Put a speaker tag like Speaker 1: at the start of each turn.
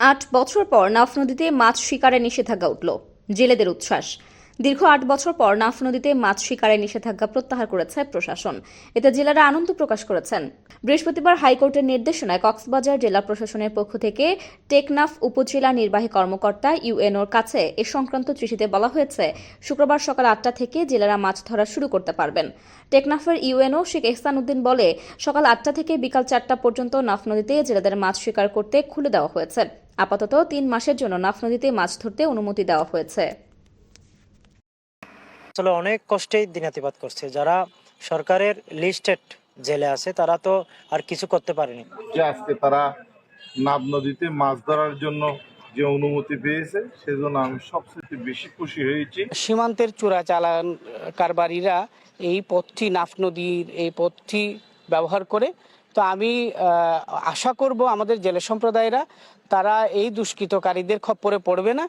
Speaker 1: আট বছর পর নাফ নদীতে মাছ শিকারে নিষেধাজ্ঞা উঠল। জেলেদের উচ্ছ্বাস। দীর্ঘ আট বছর পর নাফ নদীতে মাছ শিকারের নিষেধাজ্ঞা প্রত্যাহার করেছে প্রশাসন। এতে জেলারা আনন্দ প্রকাশ করেছেন। বৃহস্পতিবার হাইকোর্টের নির্দেশনায় কক্সবাজার জেলা প্রশাসনের পক্ষ থেকে টেকনাফ উপজেলা নির্বাহী কর্মকর্তা ইউএনওর কাছে এ সংক্রান্ত চিঠিতে বলা হয়েছে, শুক্রবার সকাল আটটা থেকে জেলারা মাছ ধরা শুরু করতে পারবেন। টেকনাফের ইউএনও শেখ এহসান উদ্দিন বলে, সকাল আটটা থেকে বিকাল চারটা পর্যন্ত নাফ নদীতে জেলেদের মাছ শিকার করতে খুলে দেওয়া হয়েছে। আপাতত তিন মাসের জন্য নাফ নদীতে মাছ ধরতে অনুমতি দেওয়া হয়েছে।
Speaker 2: আসলে অনেক কষ্টেই দিনাতিপাত করছে। যারা সরকারের লিস্টেড জেলে আছে তারা তো আর কিছু করতে পারেনি।
Speaker 3: যে আজকে তারা নাব নদীতে মাছ ধরার জন্য যে অনুমতি পেয়েছে সেজন্য আমি সবচেয়ে বেশি খুশি হয়েছি।
Speaker 4: সীমান্তের চোরাচালান কারবারিরা এই পথটি নাফ নদীর এই পথটি ব্যবহার করে তো আমি আশা করব আমাদের জেলে সম্প্রদায়েরা তারা এই দুষ্কৃতকারীদের খপ্পরে পড়বে না।